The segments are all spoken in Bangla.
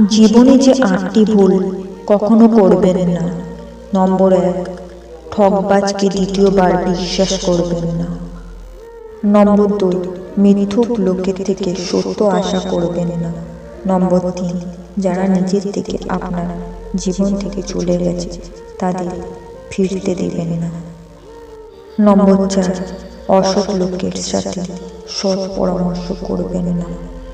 জীবনে যে আটটি ভুল কখনো করবেন না। নম্বর এক ঠকবাজকে দ্বিতীয়বার বিশ্বাস করবেন না। নম্বর দুই মিথ্যুক লোকের থেকে সত্য আশা করবেন না। নম্বর তিন যারা নিজের থেকে আপনার জীবন থেকে চলে গেছে তাদের ফিরতে দেবেন না। নম্বর চার অসৎ লোকের সাথে সৎ পরামর্শ করবেন না।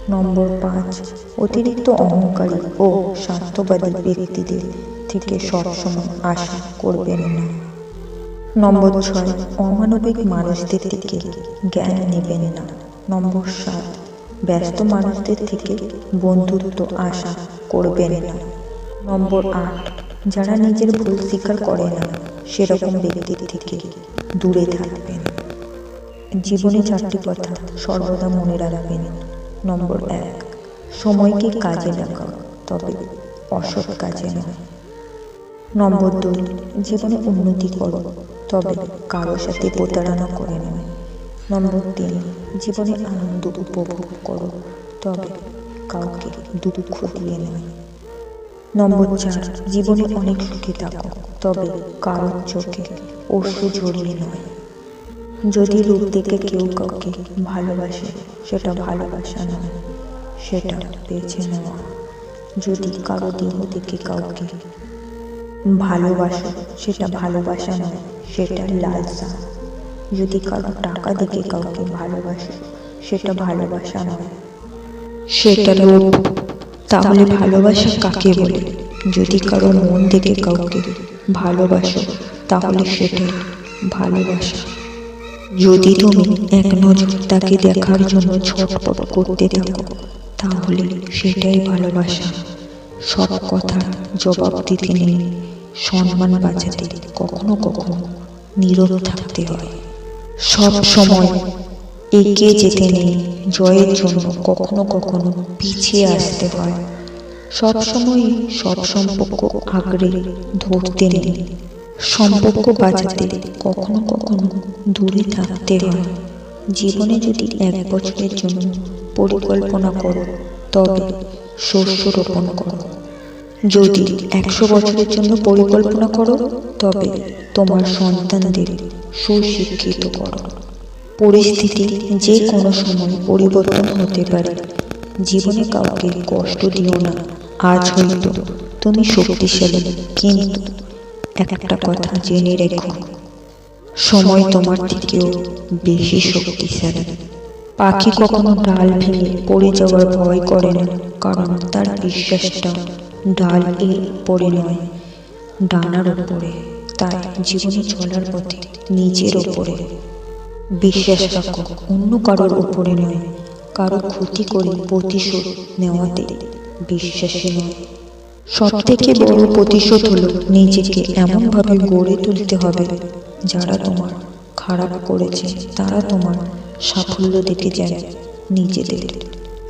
নম্বর পাঁচ, অতিরিক্ত অহংকারী ও স্বার্থবাদী ব্যক্তিদের থেকে সবসময় আশা করবেন না। নম্বর ছয়, অমানবিক মানুষদের থেকে জ্ঞান নেবেন না। নম্বর সাত, ব্যস্ত মানুষদের থেকে বন্ধুত্ব আশা করবেন না। নম্বর আট, যারা নিজের ভুল স্বীকার করে না, সেরকম ব্যক্তির থেকে দূরে থাকবেন। জীবনে চারটি কথা সর্বদা মনে রাখবেন। নম্বর এক। সময়কে কাজে লাগাও, তবে অসৎ কাজে নয় নম্বর দুই, জীবনে উন্নতি করো, তবে কারও সাথে প্রতারণা করে নয় নম্বর তিন, জীবনে আনন্দ উপভোগ করো, তবে কাউকে দুঃখ দিয়ে নয় নম্বর চার, জীবনে অনেক সুখে থাকো, তবে কারোর চোখে অশ্রু জড়িয়ে নয় যদি রূপ দেখে কেউ কাউকে ভালোবাসে, সেটা ভালোবাসা নয়, সেটা বেছে নেওয়া। যদি কারও দেহ দেখে কাউকে ভালোবাসো, সেটা ভালোবাসা নয়, সেটা লালসা। যদি কারও টাকা দেখে কাউকে ভালোবাসো, সেটা ভালোবাসা নয়। সেটা লোভ তাহলে ভালোবাসা কাকে বলে? যদি কারও মন দেখে কাউকে ভালোবাসো, তাহলে সেটা ভালোবাসা। যদি তুমি এক নজর তাকে দেখার জন্য ছটপট করতে থাকো, তাহলে সেটাই ভালোবাসা। সব কথা জবাব দিতে নেই। সম্মান বাঁচাতে কখনো কখনো নীরব থাকতে হয়। সব সময় এগিয়ে যেতে নেই, জয়ের জন্য কখনো কখনো পিছিয়ে আসতে হয়। সব সময় সব সম্পর্ক আঁকড়ে ধরতে নেই। সম্পর্ক বাঁচাতে কখনো কখনো দূরে থাকতে হয়। জীবনে যদি এক বছরের জন্য পরিকল্পনা করো, তবে শস্য রোপণ করো। যদি একশো বছরের জন্য পরিকল্পনা করো, তবে তোমার সন্তানদের সুশিক্ষিত করো। পরিস্থিতি যে কোনো সময় পরিবর্তন হতে পারে। জীবনে কাউকে কষ্ট দিও না। আজ হয়তো তুমি শক্তিশালী, কিন্তু একটা কথা জেনে রেখো। সময় তোমার থেকেও বেশি শক্তিশালী। পাখি কখনো ডাল ভেঙে পড়ে যাওয়ার ভয় করে না, কারণ তার বিশ্বাসটা ডাল এর উপরে নয়, ডানার উপরে। তাই জীবনে চলার পথে নিজের ওপরে বিশ্বাস রাখো, অন্য কারোর উপরে নয়। কারও ক্ষতি করে প্রতিশোধ নেওয়াতে বিশ্বাসী নয়। সব থেকে বড় প্রতিশোধ হলো নিজেকে এমনভাবে গড়ে তুলতে হবে, যারা তোমার খারাপ করেছে, তারা তোমার সাফল্য দেখে যায়, নিজেদের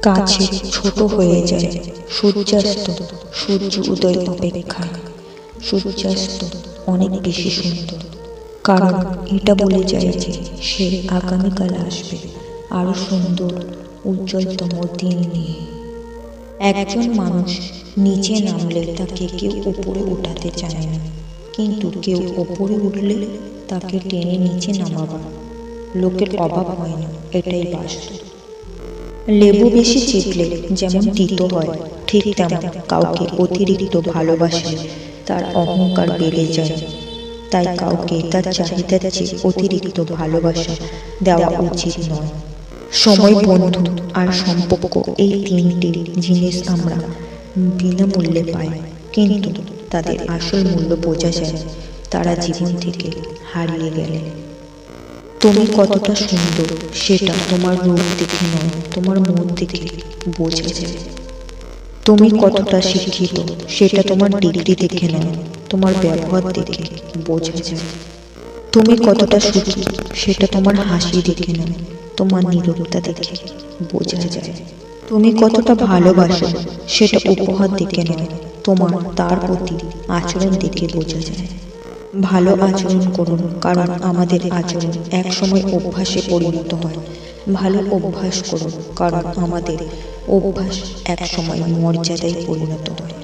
কাছে ছোট হয়ে যায়। সূর্যাস্ত, সূর্য উদয় অপেক্ষায় সূর্যাস্ত অনেক বেশি সুন্দর। কারণ এটা বলে যায় যে সে আগামীকাল আসবে, আরও সুন্দর, উজ্জ্বলতম দিন নিয়ে। একজন মানুষ নিচে নামলে তাকে কেউ উপরে উঠাতে চায় না। কিন্তু কেউ ওপরে উঠলে তাকে টেনে নিচে নামাবার লোকের অভাব হয় না, এটাই বাস্তব। লেবু বেশি চিপলে যেমন তিতো হয়, ঠিক তেমন কাউকে অতিরিক্ত ভালোবাসে তার অহংকার বেড়ে যায়। তাই কাউকে তার চাহিদার চেয়ে অতিরিক্ত ভালোবাসা দেওয়া উচিত নয়। সময় বন্ধু আর সম্পর্ক। এই তিনটি জিনিস আমরা বিনামূল্যে পাই। কিন্তু তাদের আসল মূল্য বোঝা যায় তারা জীবন থেকে হারিয়ে গেলে। তুমি কতটা সুন্দর সেটা তোমার রূপ দেখে নয় তোমার মন দেখে বোঝা যায়। তুমি কতটা শিক্ষিত সেটা তোমার ডিগ্রি দেখে নয় তোমার ব্যবহার দেখে বোঝা যায়। তুমি কতটা সুখী সেটা তোমার হাসি দেখে নয় তোমার নীরবতা দেখে বোঝা যায়। তুমি কতটা ভালোবাসো সেটা উপহার দেখে নয় তোমার তার প্রতি আচরণ দেখে বোঝা যায়। ভালো আচরণ করুন কারণ আমাদের আচরণ একসময় অভ্যাসে পরিণত হয়। ভালো অভ্যাস করুন কারণ আমাদের অভ্যাস একসময় মর্যাদায় পরিণত হয়।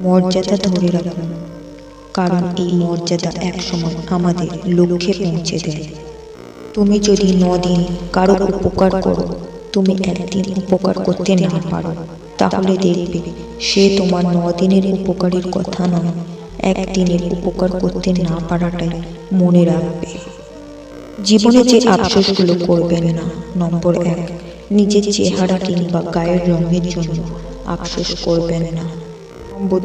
মর্যাদা ধরে রাখুন কারণ এই মর্যাদা একসময় আমাদের লক্ষ্যে পৌঁছে দেয়। তুমি যদি নদিন কারও উপকার করো, তুমি একদিন উপকার করতে না পারো। তাহলে দেখবে, সে তোমার নদিনের উপকারের কথা নয়। একদিনের উপকার করতে না পারাটাই মনে রাখবে। জীবনে যে আফসোসগুলো করবেন না, নম্বর এক, নিজের চেহারা কিংবা গায়ের রঙের জন্য আফসোস করবেন না। নম্বর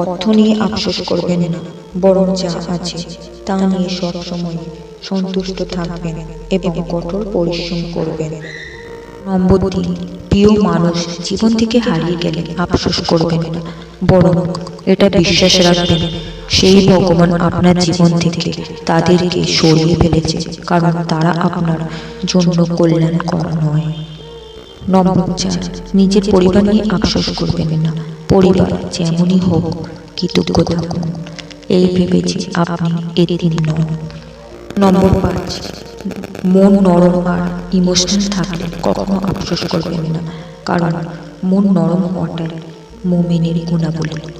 অর্থ নিয়ে আফসোস করবেন না, বরং যা আছে তা নিয়ে সবসময় সন্তুষ্ট থাকবেন এবং কঠোর পরিশ্রম করবেন। নম্বর তিন প্রিয় মানুষ জীবন থেকে হারিয়ে গেলে আফসোস করবেন না, বরং এটা বিশ্বাস রাখবেন, সেই ভগবান আপনার জীবন থেকে তাদেরকে সরিয়ে ফেলেছে, কারণ তারা আপনার জন্য কল্যাণকর নয়। নম্বর চার, নিজের পরিবার নিয়ে আফসোস করবেন না পরিবার যেমনই হোক কৃতজ্ঞ থাকুন। এই ভেবেছি আপনি এদিন নন। নম্বর পাঁচ, মন নরম আর ইমোশনাল থাকলে কখনো আফসোস করবেন না। কারণ মন নরম হওয়াটাই মোমেনের গুণাবলী।